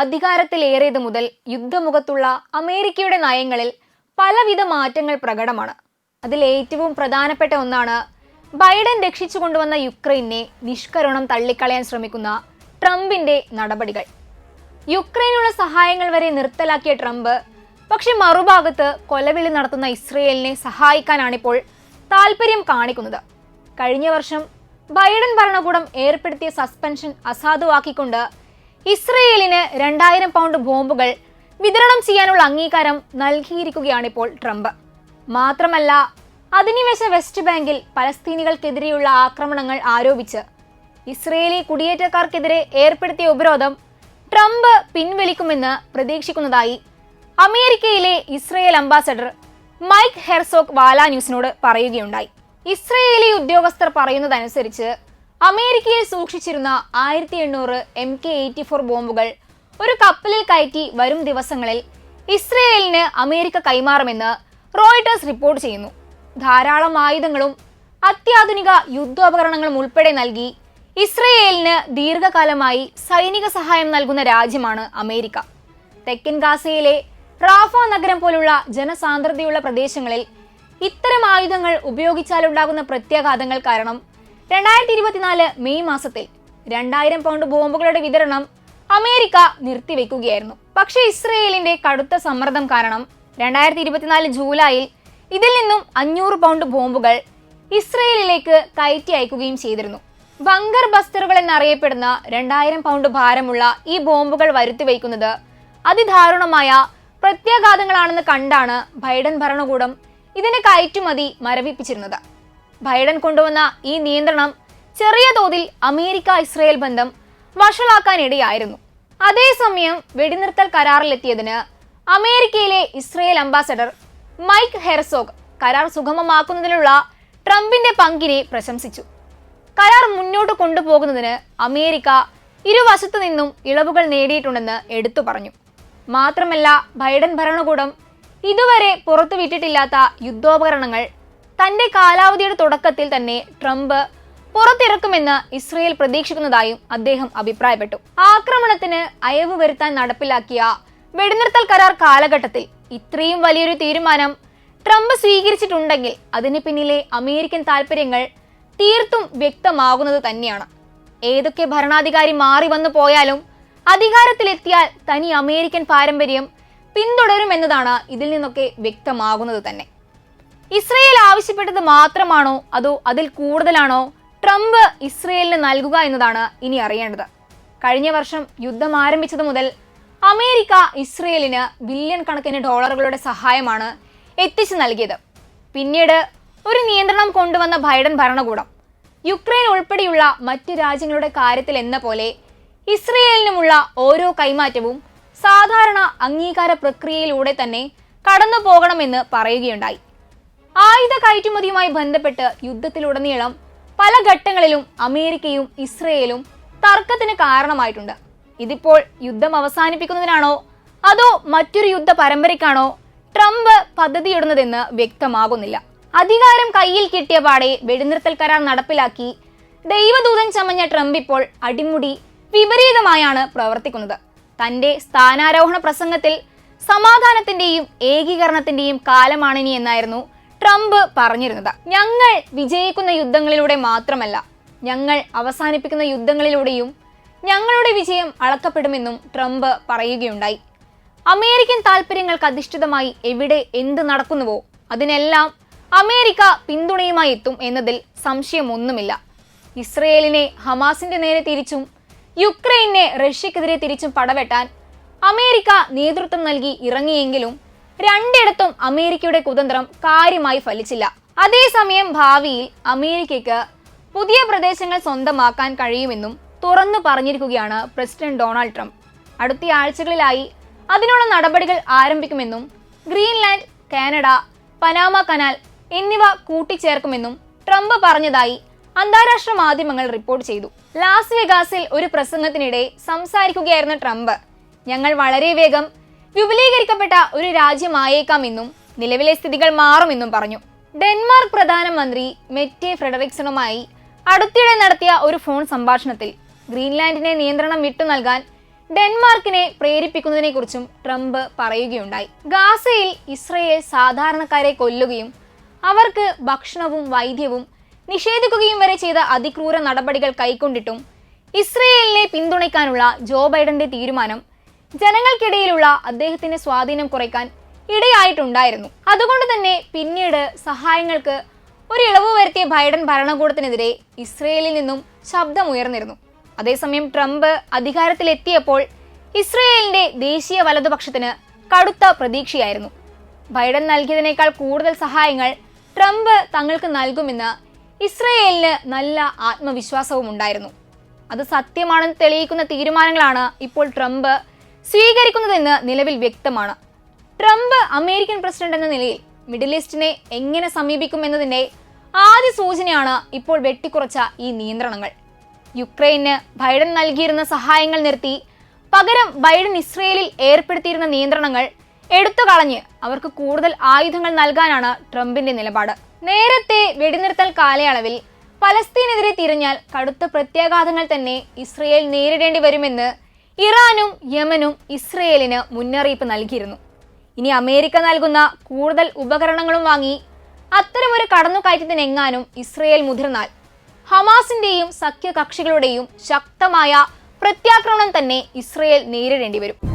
അധികാരത്തിലേറിയത് മുതൽ യുദ്ധമുഖത്തുള്ള അമേരിക്കയുടെ നയങ്ങളിൽ പലവിധ മാറ്റങ്ങൾ പ്രകടമാണ്. അതിൽ ഏറ്റവും പ്രധാനപ്പെട്ട ഒന്നാണ് ബൈഡൻ രക്ഷിച്ചു കൊണ്ടുവന്ന യുക്രൈനെ നിഷ്കരുണം തള്ളിക്കളയാൻ ശ്രമിക്കുന്ന ട്രംപിന്റെ നടപടികൾ. യുക്രൈനുള്ള സഹായങ്ങൾ വരെ നിർത്തലാക്കിയ ട്രംപ് പക്ഷെ മറുഭാഗത്ത് കൊലവിളി നടത്തുന്ന ഇസ്രയേലിനെ സഹായിക്കാനാണിപ്പോൾ താല്പര്യം കാണിക്കുന്നത്. കഴിഞ്ഞ വർഷം ബൈഡൻ ഭരണകൂടം ഏർപ്പെടുത്തിയ സസ്പെൻഷൻ അസാധുവാക്കിക്കൊണ്ട് ഇസ്രയേലിന് രണ്ടായിരം പൗണ്ട് ബോംബുകൾ വിതരണം ചെയ്യാനുള്ള അംഗീകാരം നൽകിയിരിക്കുകയാണിപ്പോൾ ട്രംപ്. മാത്രമല്ല അധിനിവേശ വെസ്റ്റ് ബാങ്കിൽ പലസ്തീനികൾക്കെതിരെയുള്ള ആക്രമണങ്ങൾ ആരോപിച്ച് ഇസ്രയേലി കുടിയേറ്റക്കാർക്കെതിരെ ഏർപ്പെടുത്തിയ ഉപരോധം ട്രംപ് പിൻവലിക്കുമെന്ന് പ്രതീക്ഷിക്കുന്നതായി അമേരിക്കയിലെ Israel ambassador Mike Herzog Walla ന്യൂസിനോട് പറയുകയുണ്ടായി. ഇസ്രയേലി ഉദ്യോഗസ്ഥർ പറയുന്നതനുസരിച്ച് അമേരിക്കയിൽ സൂക്ഷിച്ചിരുന്ന ആയിരത്തി എണ്ണൂറ് എം കെ എയ്റ്റി ഫോർ ബോംബുകൾ ഒരു കപ്പലിൽ കയറ്റി വരും ദിവസങ്ങളിൽ ഇസ്രയേലിന് അമേരിക്ക കൈമാറുമെന്ന് റോയിട്ടേഴ്സ് റിപ്പോർട്ട് ചെയ്യുന്നു. ധാരാളം ആയുധങ്ങളും അത്യാധുനിക യുദ്ധോപകരണങ്ങളും ഉൾപ്പെടെ നൽകി ഇസ്രയേലിന് ദീർഘകാലമായി സൈനിക സഹായം നൽകുന്ന രാജ്യമാണ് അമേരിക്ക. തെക്കൻ ഗാസയിലെ റാഫ നഗരം പോലുള്ള ജനസാന്ദ്രതയുള്ള പ്രദേശങ്ങളിൽ ഇത്തരം ആയുധങ്ങൾ ഉപയോഗിച്ചാലുണ്ടാകുന്ന പ്രത്യാഘാതങ്ങൾ കാരണം രണ്ടായിരത്തി ഇരുപത്തിനാല് മെയ് മാസത്തിൽ രണ്ടായിരം പൗണ്ട് ബോംബുകളുടെ വിതരണം അമേരിക്ക നിർത്തിവെക്കുകയായിരുന്നു. പക്ഷെ ഇസ്രയേലിന്റെ കടുത്ത സമ്മർദ്ദം കാരണം രണ്ടായിരത്തി ഇരുപത്തിനാല് ജൂലൈയിൽ ഇതിൽ നിന്നും അഞ്ഞൂറ് പൗണ്ട് ബോംബുകൾ ഇസ്രയേലിലേക്ക് കയറ്റി അയക്കുകയും ചെയ്തിരുന്നു. ബങ്കർ ബസ്റ്ററുകൾ എന്നറിയപ്പെടുന്ന രണ്ടായിരം പൗണ്ട് ഭാരമുള്ള ഈ ബോംബുകൾ വരുത്തി വയ്ക്കുന്നത് അതിദാരുണമായ പ്രത്യാഘാതങ്ങളാണെന്ന് കണ്ടാണ് ബൈഡൻ ഭരണകൂടം ഇതിന്റെ കയറ്റുമതി മരവിപ്പിച്ചിരുന്നത്. ബൈഡൻ കൊണ്ടുവന്ന ഈ നിയന്ത്രണം ചെറിയ തോതിൽ അമേരിക്ക ഇസ്രയേൽ ബന്ധം വഷളാക്കാനിടയായിരുന്നു. അതേസമയം വെടിനിർത്തൽ കരാറിലെത്തിയതിന് അമേരിക്കയിലെ ഇസ്രയേൽ അംബാസഡർ മൈക്ക് ഹെർസോഗ് കരാർ സുഗമമാക്കുന്നതിനുള്ള ട്രംപിന്റെ പങ്കിനെ പ്രശംസിച്ചു. കരാർ മുന്നോട്ട് കൊണ്ടുപോകുന്നതിന് അമേരിക്ക ഇരുവശത്തു നിന്നും ഇളവുകൾ നേടിയിട്ടുണ്ടെന്ന് എടുത്തു പറഞ്ഞു. മാത്രമല്ല ബൈഡൻ ഭരണകൂടം ഇതുവരെ പുറത്തുവിട്ടിട്ടില്ലാത്ത യുദ്ധോപകരണങ്ങൾ തന്റെ കാലാവധിയുടെ തുടക്കത്തിൽ തന്നെ ട്രംപ് പുറത്തിറക്കുമെന്ന് ഇസ്രയേൽ പ്രതീക്ഷിക്കുന്നതായും അദ്ദേഹം അഭിപ്രായപ്പെട്ടു. ആക്രമണത്തിന് അയവ് വരുത്താൻ നടപ്പിലാക്കിയ വെടിനിർത്തൽ കരാർ കാലഘട്ടത്തിൽ ഇത്രയും വലിയൊരു തീരുമാനം ട്രംപ് സ്വീകരിച്ചിട്ടുണ്ടെങ്കിൽ അതിന് പിന്നിലെ അമേരിക്കൻ താൽപ്പര്യങ്ങൾ തീർത്തും വ്യക്തമാകുന്നത് തന്നെയാണ്. ഏതൊക്കെ ഭരണാധികാരി മാറി വന്നു പോയാലും അധികാരത്തിലെത്തിയാൽ തനി അമേരിക്കൻ പാരമ്പര്യം പിന്തുടരുമെന്നതാണ് ഇതിൽ നിന്നൊക്കെ വ്യക്തമാകുന്നത് തന്നെ. ഇസ്രയേൽ ആവശ്യപ്പെട്ടത് മാത്രമാണോ? അതോ അതിൽ കൂടുതലാണോ? ട്രംപ് ഇസ്രയേലിന് നൽകുക എന്നതാണ് ഇനി അറിയേണ്ടത്. കഴിഞ്ഞ വർഷം യുദ്ധം ആരംഭിച്ചത് മുതൽ അമേരിക്ക ഇസ്രയേലിന് ബില്യൺ കണക്കിന് ഡോളറുകളുടെ സഹായമാണ് എത്തിച്ചു നൽകിയത്. പിന്നീട് ഒരു നിയന്ത്രണം കൊണ്ടുവന്ന ബൈഡൻ ഭരണകൂടം. യുക്രൈൻ ഉൾപ്പെടെയുള്ള മറ്റ് രാജ്യങ്ങളുടെ കാര്യത്തിൽ എന്ന പോലെ ഇസ്രയേലിനുമുള്ള ഓരോ കൈമാറ്റവും സാധാരണ അംഗീകാര പ്രക്രിയയിലൂടെ തന്നെ കടന്നു പോകണമെന്ന് പറയുകയുണ്ടായി. ആയുധ കയറ്റുമതിയുമായി ബന്ധപ്പെട്ട് യുദ്ധത്തിലുടനീളം പല ഘട്ടങ്ങളിലും അമേരിക്കയും ഇസ്രയേലും തർക്കത്തിന് കാരണമായിട്ടുണ്ട്. ഇതിപ്പോൾ യുദ്ധം അവസാനിപ്പിക്കുന്നതിനാണോ? അതോ മറ്റൊരു യുദ്ധ പരമ്പരയ്ക്കാണോ ട്രംപ് പദ്ധതിയിടുന്നതെന്ന് വ്യക്തമാകുന്നില്ല. അധികാരം കയ്യിൽ കിട്ടിയ പാടെ വെടിനിർത്തൽ കരാർ നടപ്പിലാക്കി ദൈവദൂതൻ ചമഞ്ഞ ട്രംപ് ഇപ്പോൾ അടിമുടി വിപരീതമായാണ് പ്രവർത്തിക്കുന്നത്. തന്റെ സ്ഥാനാരോഹണ പ്രസംഗത്തിൽ സമാധാനത്തിന്റെയും ഏകീകരണത്തിന്റെയും കാലമാണിനി എന്നായിരുന്നു ട്രംപ് പറഞ്ഞിരുന്നത്. ഞങ്ങൾ വിജയിക്കുന്ന യുദ്ധങ്ങളിലൂടെ മാത്രമല്ല ഞങ്ങൾ അവസാനിപ്പിക്കുന്ന യുദ്ധങ്ങളിലൂടെയും ഞങ്ങളുടെ വിജയം അളക്കപ്പെടുമെന്നും ട്രംപ് പറയുകയുണ്ടായി. അമേരിക്കൻ താൽപ്പര്യങ്ങൾക്ക് അധിഷ്ഠിതമായി എവിടെ എന്ത് നടക്കുന്നുവോ അതിനെല്ലാം അമേരിക്ക പിന്തുണയുമായി എത്തും എന്നതിൽ സംശയമൊന്നുമില്ല. ഇസ്രയേലിനെ ഹമാസിന്റെ നേരെ തിരിച്ചും യുക്രൈനെ റഷ്യക്കെതിരെ തിരിച്ചും പടവെട്ടാൻ അമേരിക്ക നേതൃത്വം നൽകി ഇറങ്ങിയെങ്കിലും രണ്ടിടത്തും അമേരിക്കയുടെ കുതന്ത്രം കാര്യമായി ഫലിച്ചില്ല. അതേസമയം ഭാവിയിൽ അമേരിക്കയ്ക്ക് പുതിയ പ്രദേശങ്ങൾ സ്വന്തമാക്കാൻ കഴിയുമെന്നും തുറന്നു പറഞ്ഞിരിക്കുകയാണ് പ്രസിഡന്റ് ഡൊണാൾഡ് ട്രംപ്. അടുത്ത ആഴ്ചകളിലായി അതിനുള്ള നടപടികൾ ആരംഭിക്കുമെന്നും ഗ്രീൻലാൻഡ് കാനഡ പനാമ കനാൽ എന്നിവ കൂട്ടിച്ചേർക്കുമെന്നും ട്രംപ് പറഞ്ഞതായി അന്താരാഷ്ട്ര മാധ്യമങ്ങൾ റിപ്പോർട്ട് ചെയ്തു. ലാസ് വെഗാസിൽ ഒരു പ്രസംഗത്തിനിടെ സംസാരിക്കുകയായിരുന്ന ട്രംപ് ഞങ്ങൾ വളരെ വേഗം വിപുലീകരിക്കപ്പെട്ട ഒരു രാജ്യമായേക്കാമെന്നും നിലവിലെ സ്ഥിതികൾ മാറുമെന്നും പറഞ്ഞു. ഡെൻമാർക്ക് പ്രധാനമന്ത്രി മെറ്റെ ഫ്രെഡറിക്സണുമായി അടുത്തിടെ നടത്തിയ ഒരു ഫോൺ സംഭാഷണത്തിൽ ഗ്രീൻലാൻഡിനെ നിയന്ത്രണം വിട്ടു നൽകാൻ ഡെൻമാർക്കിനെ പ്രേരിപ്പിക്കുന്നതിനെക്കുറിച്ചും ട്രംപ് പറയുകയുണ്ടായി. ഗാസയിൽ ഇസ്രയേൽ സാധാരണക്കാരെ കൊല്ലുകയും അവർക്ക് ഭക്ഷണവും വൈദ്യവും നിഷേധിക്കുകയും വരെ ചെയ്ത അതിക്രൂര നടപടികൾ കൈക്കൊണ്ടിട്ടും ഇസ്രയേലിനെ പിന്തുണയ്ക്കാനുള്ള ജോ ബൈഡന്റെ തീരുമാനം ജനങ്ങൾക്കിടയിലുള്ള അദ്ദേഹത്തിന്റെ സ്വാധീനം കുറയ്ക്കാൻ ഇടയായിട്ടുണ്ടായിരുന്നു. അതുകൊണ്ട് തന്നെ പിന്നീട് സഹായങ്ങൾക്ക് ഒരു ഇളവ് വരുത്തിയ ബൈഡൻ ഭരണകൂടത്തിനെതിരെ ഇസ്രയേലിൽ നിന്നും ശബ്ദമുയർന്നിരുന്നു അതേസമയം ട്രംപ് അധികാരത്തിലെത്തിയപ്പോൾ ഇസ്രയേലിന്റെ ദേശീയ വലതുപക്ഷത്തിന് കടുത്ത പ്രതീക്ഷയായിരുന്നു. ബൈഡൻ നൽകിയതിനേക്കാൾ കൂടുതൽ സഹായങ്ങൾ ട്രംപ് തങ്ങൾക്ക് നൽകുമെന്ന് ഇസ്രയേലിന് നല്ല ആത്മവിശ്വാസവും ഉണ്ടായിരുന്നു അത് സത്യമാണെന്ന് തെളിയിക്കുന്ന തീരുമാനങ്ങളാണ് ഇപ്പോൾ ട്രംപ് സ്വീകരിക്കുന്നതെന്ന് നിലവിൽ വ്യക്തമാണ്. ട്രംപ് അമേരിക്കൻ പ്രസിഡന്റ് എന്ന നിലയിൽ മിഡിൽ ഈസ്റ്റിനെ എങ്ങനെ സമീപിക്കുമെന്നതിന്റെ ആദ്യ സൂചനയാണ് ഇപ്പോൾ വെട്ടിക്കുറച്ച ഈ നിയന്ത്രണങ്ങൾ. യുക്രൈന് ബൈഡൻ നൽകിയിരുന്ന സഹായങ്ങൾ നിർത്തി പകരം ബൈഡൻ ഇസ്രയേലിൽ ഏർപ്പെടുത്തിയിരുന്ന നിയന്ത്രണങ്ങൾ എടുത്തു കളഞ്ഞ് അവർക്ക് കൂടുതൽ ആയുധങ്ങൾ നൽകാനാണ് ട്രംപിന്റെ നിലപാട്. നേരത്തെ വെടിനിർത്തൽ കാലയളവിൽ പലസ്തീനെതിരെ തിരിഞ്ഞാൽ കടുത്ത പ്രത്യാഘാതങ്ങൾ തന്നെ ഇസ്രയേൽ നേരിടേണ്ടി വരുമെന്ന് ഇറാനും യമനും ഇസ്രയേലിന് മുന്നറിയിപ്പ് നൽകിയിരുന്നു. ഇനി അമേരിക്ക നൽകുന്ന കൂടുതൽ ഉപകരണങ്ങളും വാങ്ങി അത്തരമൊരു കടന്നുകയറ്റത്തിനെങ്ങാനും ഇസ്രയേൽ മുതിർന്നാൽ ഹമാസിന്റെയും സഖ്യകക്ഷികളുടെയും ശക്തമായ പ്രത്യാക്രമണം തന്നെ ഇസ്രയേൽ നേരിടേണ്ടി വരും